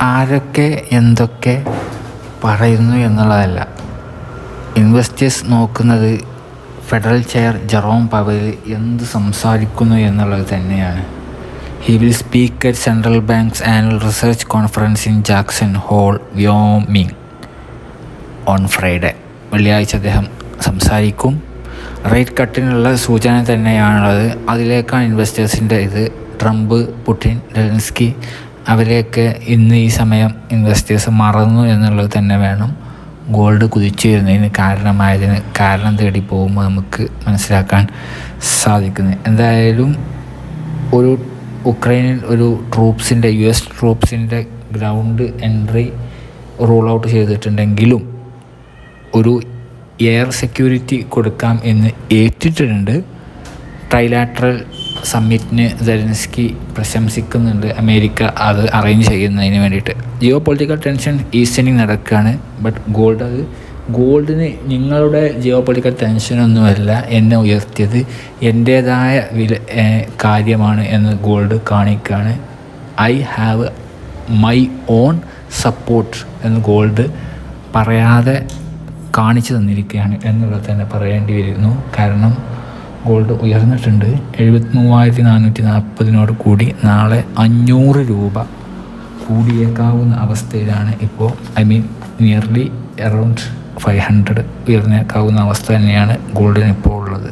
ആരൊക്കെ എന്തൊക്കെ പറയുന്നു എന്നുള്ളതല്ല. ഇൻവെസ്റ്റേഴ്സ് നോക്കുന്നത് ഫെഡറൽ ചെയർ ജെറോം പവൽ എന്ത് സംസാരിക്കുന്നു എന്നുള്ളത് തന്നെയാണ്. He will speak at central bank's annual research conference in Jackson Hole Wyoming on Friday വെള്ളിയാഴ്ച അദ്ദേഹം സംസാരിക്കും. റേറ്റ് കട്ടിനുള്ള സൂചന തന്നെയാണുള്ളത്. അതിലേക്കാണ് ഇൻവെസ്റ്റേഴ്സിന്റെ ഇത്. ട്രംപ് പുടിൻ ഡെലൻസ്കി അവരെയൊക്കെ ഇന്ന് ഈ സമയം ഇൻവെസ്റ്റേഴ്സ് മറന്നു എന്നുള്ളത് തന്നെ വേണം. ഗോൾഡ് കുതിച്ചു വരുന്നതിന് കാരണമായതിന് കാരണം തേടി പോകുമ്പോൾ നമുക്ക് മനസ്സിലാക്കാൻ സാധിക്കുന്നത് എന്തായാലും ഒരു ഉക്രൈനിൽ ഒരു ട്രൂപ്സിന്റെ യു എസ് ട്രൂപ്സിന്റെ ഗ്രൗണ്ട് എൻട്രി റൂൾ ഔട്ട് ചെയ്തിട്ടുണ്ടെങ്കിലും ഒരു എയർ സെക്യൂരിറ്റി കൊടുക്കാം എന്ന് ഏറ്റിട്ടുണ്ട്. ട്രൈലാട്രൽ സമ്മിറ്റിന് സെലൻസ്കി പ്രശംസിക്കുന്നുണ്ട്. അമേരിക്ക അത് അറേഞ്ച് ചെയ്യുന്നതിന് വേണ്ടിയിട്ട്. ജിയോ പൊളിറ്റിക്കൽ ടെൻഷൻ ഈസ്റ്റനിങ് നടക്കുകയാണ് ബട്ട് ഗോൾഡ് അത് ഗോൾഡിന് നിങ്ങളുടെ ജിയോ പൊളിറ്റിക്കൽ ടെൻഷനൊന്നുമല്ല. എന്നെ ഉയർത്തിയത് എന്റേതായ വില കാര്യമാണ് എന്ന് ഗോൾഡ് കാണിക്കുകയാണ് I have my own support എന്ന് ഗോൾഡ് പറയാതെ കാണിച്ചു തന്നിരിക്കുകയാണ് എന്നുള്ളത് തന്നെ പറയേണ്ടി വരുന്നു. കാരണം ഗോൾഡ് ഉയർന്നിട്ടുണ്ട്. എഴുപത്തി മൂവായിരത്തി നാനൂറ്റി നാൽപ്പതിനോട് കൂടി നാളെ അഞ്ഞൂറ് രൂപ കൂടിയേക്കാവുന്ന അവസ്ഥയിലാണ് ഇപ്പോൾ I mean nearly around five hundred ഉയർന്നേക്കാവുന്ന അവസ്ഥ തന്നെയാണ് ഗോൾഡിന് ഇപ്പോൾ ഉള്ളത്.